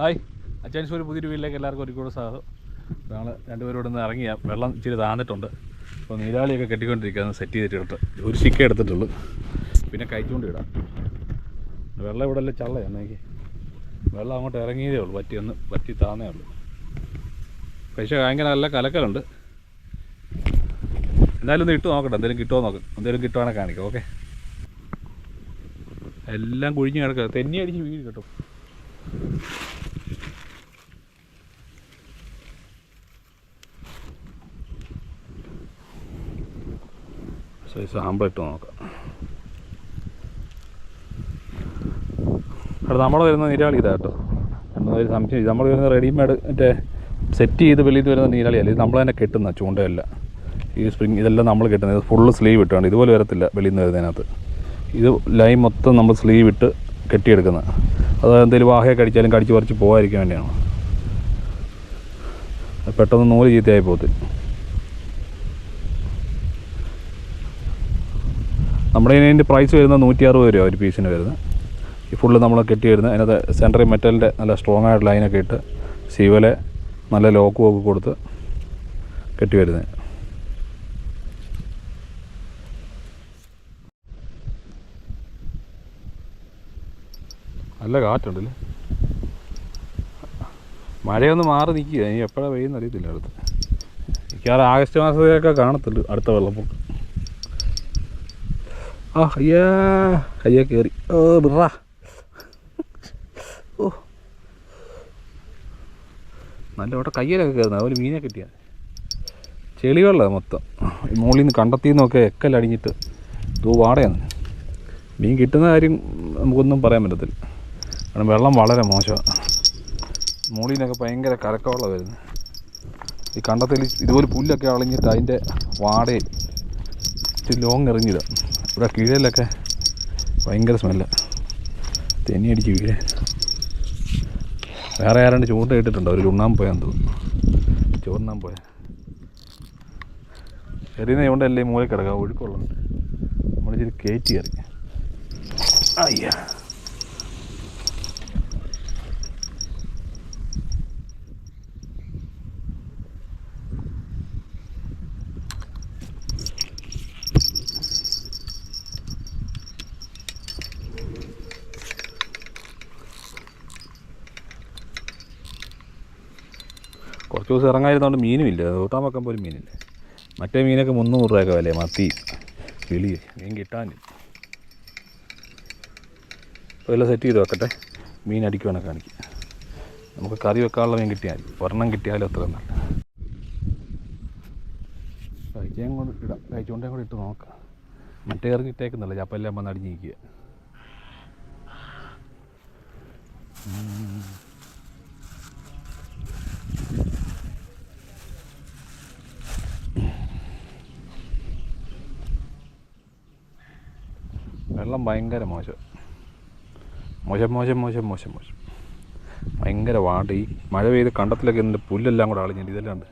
Hi. അച്ചാൻസ് ഒരു പുതിയൊരു വീട്ടിലേക്ക് എല്ലാവർക്കും ഒരു കൂടെ സ്വാഗതം. ഞങ്ങൾ രണ്ടുപേരും ഇവിടെ നിന്ന് ഇറങ്ങിയ. വെള്ളം ഇച്ചിരി താന്നിട്ടുണ്ട്. അപ്പോൾ നീരാളിയൊക്കെ കെട്ടിക്കൊണ്ടിരിക്കുകയാണ് സെറ്റ് ചെയ്തിട്ട് ഒരു ചിക്ക എടുത്തിട്ടുള്ളൂ. പിന്നെ കയറ്റുകൊണ്ട് ഇടാം വെള്ളം ഇവിടെ അല്ലേ ചള്ളയാണ് എനിക്ക് വെള്ളം അങ്ങോട്ട് ഇറങ്ങിയതേ ഉള്ളൂ. പറ്റി ഒന്ന് പറ്റി താന്നേ ഉള്ളൂ. പക്ഷേ ഭയങ്കര നല്ല കലക്കലുണ്ട്. എന്തായാലും ഒന്ന് ഇട്ട് നോക്കട്ടെ. എന്തെങ്കിലും കിട്ടുമോ നോക്കാം. എന്തെങ്കിലും കിട്ടുവാണെങ്കിൽ കാണിക്കാം. ഓക്കെ. എല്ലാം കുഴിഞ്ഞ് കിടക്കുക. തെന്നി അടിച്ച് വീട് കേട്ടോ. സൈസ് സാമ്പിൾ ഇട്ട് നോക്കാം. അവിടെ നമ്മൾ വരുന്ന നീരാളി ഇതാ കേട്ടോ. എന്നൊരു സംശയം? നമ്മൾ വരുന്ന റെഡിമെയ്ഡ് മറ്റേ സെറ്റ് ചെയ്ത് വെളിയിൽ വരുന്ന നീരാളിയല്ല ഇത് നമ്മൾ തന്നെ കെട്ടുന്ന ചൂണ്ടയല്ല. ഈ സ്പ്രിങ് ഇതെല്ലാം നമ്മൾ കെട്ടുന്നത് ഫുള്ള് സ്ലീവ് ഇട്ടാണ്. ഇതുപോലെ വരത്തില്ല വെളിയിൽ നിന്ന് വരുന്നതിനകത്ത്. ഇത് ലൈൻ മൊത്തം നമ്മൾ സ്ലീവ് ഇട്ട് കെട്ടിയെടുക്കുന്നത് അത് എന്തെങ്കിലും വാഹയൊക്കെ അടിച്ചാലും കടിച്ച് പറിച്ച് പോകാതിരിക്കാൻ വേണ്ടിയാണ്. പെട്ടെന്ന് നൂൽ ചീത്തയായി പോകത്തില്ല. നമ്മുടെ ഇതിന്റെ പ്രൈസ് വരുന്നത് നൂറ്റി അറുപത് രൂപ ഒരു പീസിന് വരുന്നത്. ഈ ഫുള്ള് നമ്മൾ കെട്ടി വരുന്നത് അതിനകത്ത് സെൻട്രൽ മെറ്റലിന്റെ നല്ല സ്ട്രോങ് ആയിട്ട് ലൈനൊക്കെ ഇട്ട് സീവലെ നല്ല ലോക്കും ഒക്കെ കൊടുത്ത് കെട്ടി വരുന്നത്. നല്ല കാറ്റുണ്ടല്ലേ? മഴയൊന്ന് മാറി നിൽക്കുക ഇനി എപ്പോഴാണ് പെയ്യുന്ന അറിയത്തില്ല അടുത്ത്. മിക്കവാറും ആഗസ്റ്റ് മാസത്തിലൊക്കെ കാണത്തുള്ളൂ അടുത്ത വെള്ളപ്പൊക്കം. ആ അയ്യാ അയ്യാ കയറി ഓ ബിറാ ഓ നല്ല ഓട്ടം കയ്യിലൊക്കെ കയറുന്നത് അതുപോലെ മീനെ കിട്ടിയാൽ ചെളി വെള്ളമാണ് മൊത്തം. മുകളിൽ നിന്ന് കണ്ടെത്തിയിൽ നിന്നൊക്കെ എക്കലടിഞ്ഞിട്ട് തൂ വാടയാണ്. മീൻ കിട്ടുന്ന കാര്യം നമുക്കൊന്നും പറയാൻ പറ്റത്തില്ല. കാരണം വെള്ളം വളരെ മോശമാണ് മുകളിൽ നിന്നൊക്കെ ഭയങ്കര കരക്കവെള്ളം വരുന്നത് ഈ കണ്ടത്തിൽ ഇതുപോലെ പുല്ലൊക്കെ അളിഞ്ഞിട്ട് അതിന്റെ വാടയും ഇച്ചിരി ലോങ് എറിഞ്ഞില്ല ഇവിടെ കീഴയിലൊക്കെ ഭയങ്കര സ്മെല്ല തെന്നി അടിച്ച് വീഴേ വേറെ ആരാണ്ട് ചൂണ്ട ഇട്ടിട്ടുണ്ട്? ഒരു ഉണ്ണാൻ പോയാന്ന് തോന്നുന്നു. ചൂണ്ണാൻ പോയ. എറിയുന്ന ചൂണ്ടല്ലേ അല്ലേ കിടക്കാം ഒഴുക്കുള്ളത് നമ്മളിച്ചിരി കയറ്റി കയറി അയ്യാ. ദിവസം ഇറങ്ങാതിരുന്നതുകൊണ്ട് ഇല്ല. കൂട്ടാൻ വെക്കാൻ പോലും മീനില്ല. മറ്റേ മീനൊക്കെ മുന്നൂറ് രൂപയൊക്കെ വില മത്തി കിളി മീൻ കിട്ടാനില്ല. അപ്പോൾ എല്ലാം സെറ്റ് ചെയ്ത് വെക്കട്ടെ. മീൻ അടിക്കുവാണ് കാണിക്കുക നമുക്ക് കറി വെക്കാനുള്ള മീൻ കിട്ടിയാൽ ഒരെണ്ണം കിട്ടിയാലും അത്ര നല്ല കഴിക്കാൻ കൊണ്ട് ഇടാം. കഴിച്ചുകൊണ്ടേ കൂടെ ഇട്ട് നോക്കാം. മറ്റേ കറി ഇട്ടേക്കുന്നില്ല? ചപ്പെല്ലാം വന്ന് അടിഞ്ഞ് നിൽക്കുക വെള്ളം ഭയങ്കര മോശം. മോശം മോശം മോശം മോശം മോശം. ഭയങ്കര വാണ്ട് ഈ മഴ പെയ്ത് കണ്ടത്തിലൊക്കെ ഇതിന്റെ പുല്ലെല്ലാം കൂടെ അളിഞ്ഞിട്ട് ഇതെല്ലാം ഉണ്ട്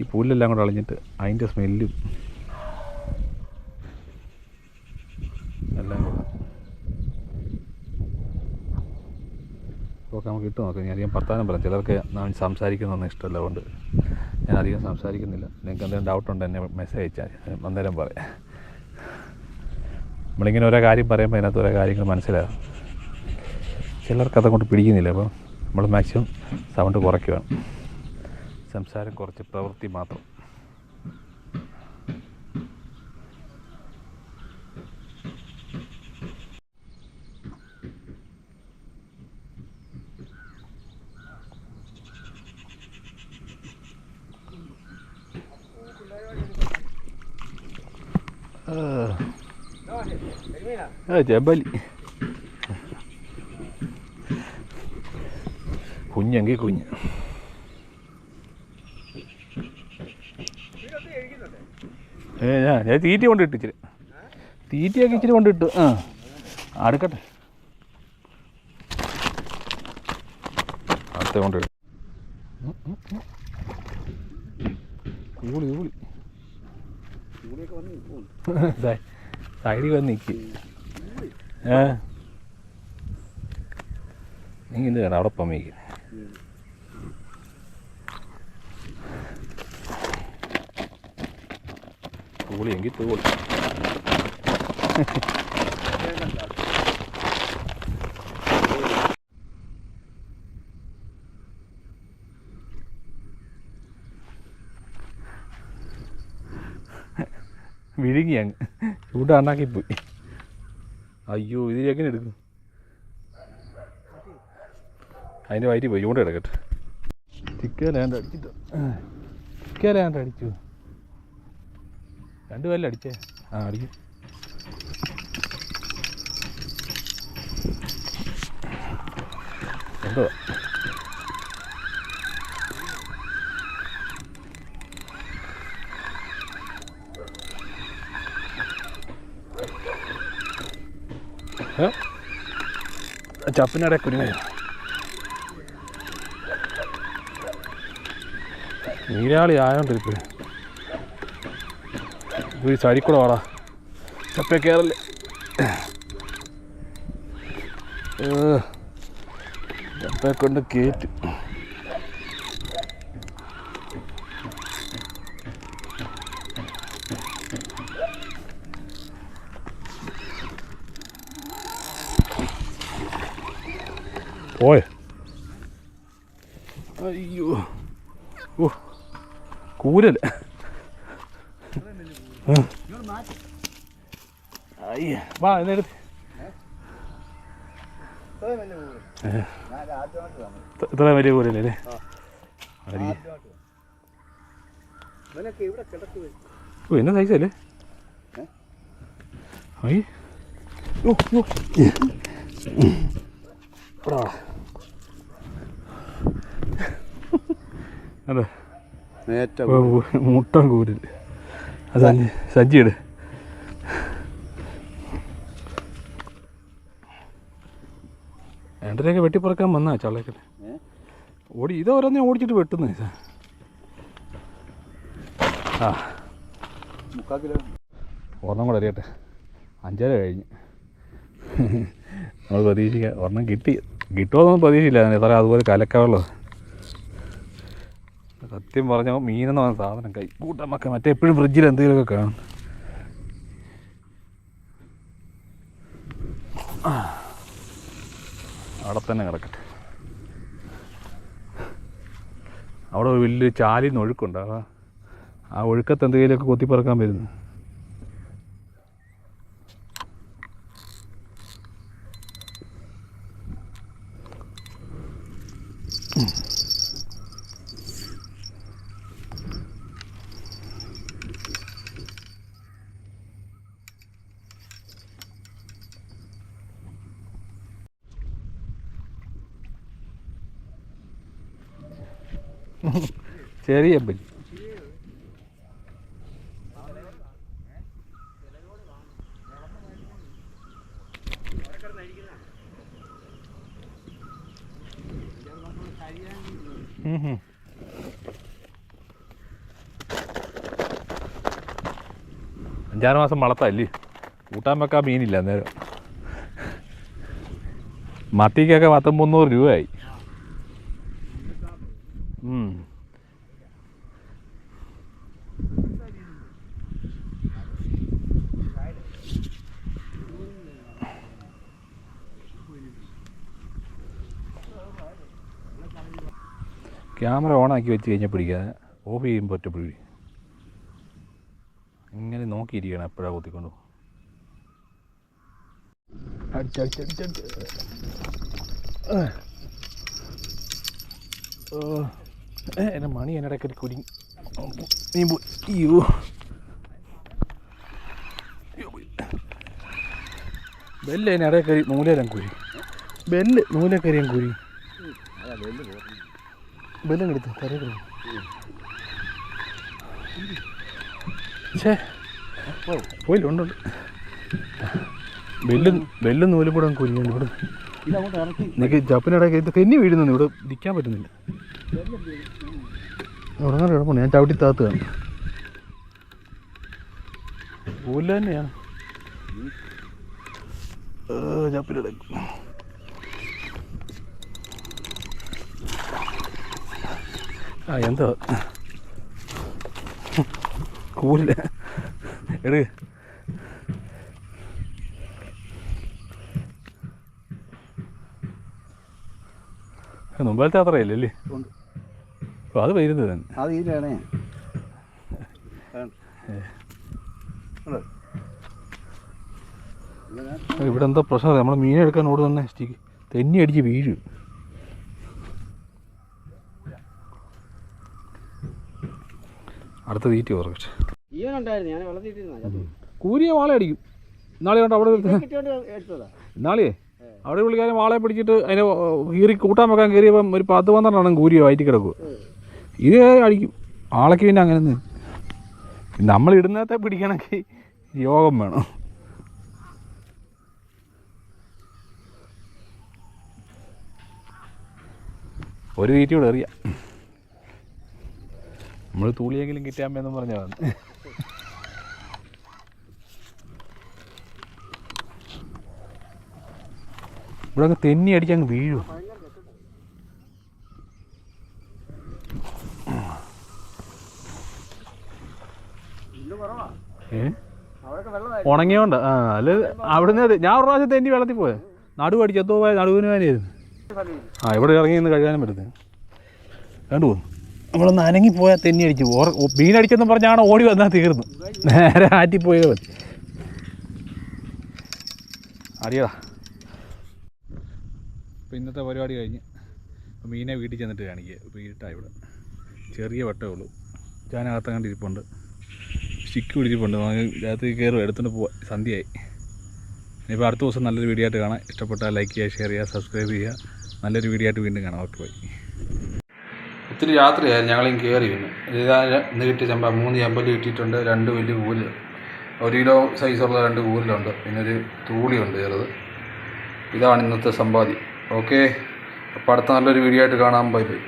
ഈ പുല്ലെല്ലാം കൂടെ അളിഞ്ഞിട്ട് അതിന്റെ സ്മെല്ലും എല്ലാം കൂടെ. ഓക്കെ നമുക്ക് ഇട്ട് നോക്കാം. ഞാൻ അധികം വർത്താനം പറയാം. ചിലർക്ക് ഞാൻ സംസാരിക്കുന്നതൊന്നും ഇഷ്ടമല്ല. അതുകൊണ്ട് ഞാൻ അധികം സംസാരിക്കുന്നില്ല. നിങ്ങൾക്ക് എന്തെങ്കിലും ഡൗട്ട് എന്നെ മെസ്സേജ് അയച്ചാൽ അന്നേരം പറയാം. നമ്മളിങ്ങനെ ഓരോ കാര്യം പറയുമ്പോൾ അതിനകത്ത് ഓരോ കാര്യങ്ങൾ മനസ്സിലാകും ചിലർക്ക് അതങ്ങോട്ട് പിടിക്കുന്നില്ല. അപ്പോൾ നമ്മൾ മാക്സിമം സൗണ്ട് കുറയ്ക്കുകയാണ് സംസാരം കുറച്ച് പ്രവൃത്തി മാത്രം ആ ജബലി കുഞ്ഞെങ്കിൽ കുഞ്ഞ് ഏ ഞാൻ ഞാൻ തീറ്റ കൊണ്ടിട്ട് ഇച്ചിരി. തീറ്റയൊക്കെ ഇച്ചിരി കൊണ്ടിട്ട് ആ അടുക്കട്ടെ. അടുത്ത കൊണ്ടിട്ട് ഊളി ഊളി. സൈഡിൽ വന്നിക്ക് നിൽക്ക് ഏ? നീ ഇത് കേട്ടോ അവിടെ പമ്മയ്ക്ക് തൂളി എങ്കിൽ തൂളി വിഴുങ്ങി അങ്ങ്. ചൂടാണ്ടാക്കി പോയി അയ്യോ ഇത് എങ്ങനെ എടുക്കും? അതിന്റെ വയറ്റി പോയി ഇവിടെ എടുക്കട്ടെ ചിക്കലാണ്ട് അടിച്ചിട്ട്. ചിക്കലാണ്ട് അടിച്ചു? രണ്ട് പേരല്ലേ അടിച്ചേ? ആ അടിക്കും. എന്തോ? ചപ്പിനടെ കുരുങ്ങ നീരാളി ആയോണ്ട് ഇപ്പോഴും ഈ ചരിക്കൂടെ കൂടെ വാടാ ചപ്പേ കയറല്ലേ ചപ്പേ കൊണ്ട് കയറ്റ് പോയ അയ്യോ ഓ അയ്യ വാ എന്നെടുത്ത് ഇത്ര വലിയ കൂരല്ലേ ഓ എന്നാ സൈസ് അല്ലേ അയ്യ ഇവിടെ അതെ. മുട്ട കൂരിൽ. അത് സഞ്ചിയിട് രണ്ടരയൊക്കെ വെട്ടിപ്പറക്കാൻ വന്നാ ചള്ളേക്കല്ലേ ഓടി ഇത് ഓരോന്നേ ഓടിച്ചിട്ട് വെട്ടുന്നു. ആ. ഒരെണ്ണം കൂടെ അറിയട്ടെ അഞ്ചര കഴിഞ്ഞ്. നമ്മൾ പ്രതീക്ഷിക്കാം ഒരെണ്ണം കിട്ടി. കിട്ടുമോ എന്നൊന്നും പ്രതീക്ഷയില്ല എത്ര അതുപോലെ കലക്കാവുള്ളത് സത്യം പറഞ്ഞാൽ മീനെന്ന് പറഞ്ഞ സാധനം കൈ മക്ക മറ്റേ എപ്പോഴും ഫ്രിഡ്ജിൽ എന്തെങ്കിലുമൊക്കെ കാണും. അവിടെ തന്നെ കിടക്കട്ടെ. അവിടെ ഒരു വലിയൊരു ചാലിന്ന് ഒഴുക്കുണ്ട്. ആ ഒഴുക്കത്ത് എന്തെങ്കിലുമൊക്കെ കൊത്തിപ്പറക്കാൻ വരുന്നു. ചെറിയ ഹും. അഞ്ചാറ് മാസം വളർത്തല്ലേ? കൂട്ടാൻ വെക്കാൻ മീനില്ല അന്നേരം. മത്തിക്കൊക്കെ പത്തും മുന്നൂറ് രൂപയായി. ക്യാമറ ഓണാക്കി വെച്ച് കഴിഞ്ഞാൽ പിടിക്കാതെ. ഓഫ് ചെയ്യുമ്പോൾ ഒറ്റ പിടി ഇങ്ങനെ നോക്കിയിരിക്കണം എപ്പോഴാണ് കുത്തിക്കൊണ്ട് എന്റെ മണി എന്റെ ഇടയ്ക്ക് കുരുങ്ങി നീ അയ്യോ. ബെല്ല് അതിന് ഇടയിൽ കയറി നൂലേരം കുരി ബെല്ല് നൂലെ കയറിയാൻ കുരി ബെല്ലും എടുത്ത് തരേ ഛേ പോയില്ല ഉണ്ട് ഉണ്ട്. ബെല്ലും ബെല്ലും നൂലിപ്പൂടെ കൂടെ കുരിയുണ്ട് ഇവിടെ നിനക്ക് ഇറക്കി ഇതൊക്കെ തെന്നി വീഴുന്നു ഇവിടെ നിൽക്കാൻ പറ്റുന്നില്ല. ഉറങ്ങാൻ കിടപ്പുണ്ട് ഞാൻ ചവിട്ടി താത്തുകയാണ്. പോലെ തന്നെയാണ്. ചപ്പിനിടയ്ക്ക് ആ എന്തോ? കൂല. എടു. മുമ്പത്തെ അത്രയല്ലേ അല്ലേ? അപ്പോൾ അത് വരുന്നത് തന്നെ. അത് ഇതിലാണേ ഇവിടെ എന്താ പ്രശ്നം നമ്മൾ മീനെടുക്കാൻ ഓട് തന്നെ സ്റ്റിക്ക് തെന്നി അടിച്ച് വീഴും. അടുത്ത തീറ്റി ഓർക്കട്ടെ കൂരിയ വാള അടിക്കും. നാളെ കണ്ട് അവിടെ കിട്ടിയോണ്ട് എടുത്തതാ. നാളെ അവിടെ പുള്ളിക്കാരൻ വാളയെ പിടിച്ചിട്ട് അതിനെ കീറി കൂട്ടാൻ വെക്കാൻ കയറിയപ്പം ഒരു പത്ത് പന്ത്രണ്ടെണ്ണം കൂരിയ വയറ്റി കിടക്കുക ഇത് അടിക്കും. ആളൊക്കെ പിന്നെ അങ്ങനെ നമ്മൾ ഇടുന്നത്തെ പിടിക്കണമെങ്കിൽ യോഗം വേണം. ഒരു തീറ്റി അറിയാം നമ്മൾ തൂളിയെങ്കിലും കിട്ടാമെന്നും പറഞ്ഞാൽ വന്ന് ഇവിടെ അങ്ങ് തെന്നി വീഴും. കുറവാ ഏ? വെള്ളമായി ഉണങ്ങിയോണ്ട്? ആ അല്ല അവിടുന്ന് അതെ ഞാൻ ഒരു പ്രാവശ്യം തെന്നി വെള്ളത്തിൽ പോയത്. നടുവ് അടിച്ചു എത്തോ പോയ നടുവിന് വേനയായിരുന്നു ആ ഇവിടെ ഇറങ്ങി നിന്ന് കഴുകാനും പറ്റുന്നത് കണ്ടു നമ്മളൊന്ന് അനങ്ങി പോയാൽ തെന്നി അടിച്ചു ഓർ മീനടിച്ചെന്ന് പറഞ്ഞാണ് ഓടി വന്നാൽ തീർന്നു. നേരെ ആറ്റി പോയത് മതി. അടിയടാ. അപ്പോൾ ഇന്നത്തെ പരിപാടി കഴിഞ്ഞ് മീനെ വീട്ടിൽ ചെന്നിട്ട് കാണിക്കുക ഇപ്പോൾ ഇവിടെ. ചെറിയ വട്ടേ ഉള്ളൂ. ഞാനകത്ത് കണ്ട് ഇരിപ്പുണ്ട്. സ്റ്റിക്ക് പിടിച്ചിട്ടുണ്ട് രാത്രി കയറും എടുത്തുകൊണ്ട് പോവാ. സന്ധ്യയായി. ഇനിയിപ്പോൾ അടുത്ത ദിവസം നല്ലൊരു വീഡിയോ ആയിട്ട് കാണാം. ഇഷ്ടപ്പെട്ടാൽ ലൈക്ക് ചെയ്യുക ഷെയർ ചെയ്യുക സബ്സ്ക്രൈബ് ചെയ്യുക. നല്ലൊരു വീഡിയോ ആയിട്ട് വീണ്ടും കാണാം. ഓക്കെ പോയി ഒത്തിരി രാത്രിയായി ഞങ്ങളും കയറി പിന്നെ ഇതാ ഇന്ന് കിട്ടിയ ചമ്പ മൂന്ന് ചമ്പൽ കിട്ടിയിട്ടുണ്ട് രണ്ട് വലിയ കൂൽ ഒരു കിലോ സൈസുള്ള രണ്ട് കൂലിലുണ്ട് പിന്നെ ഒരു തൂളിയുണ്ട് ചെറുത്. ഇതാണ് ഇന്നത്തെ സമ്പാദ്യം. ഓക്കെ അപ്പോൾ അടുത്ത നല്ലൊരു വീഡിയോ ആയിട്ട് കാണാം. Bye bye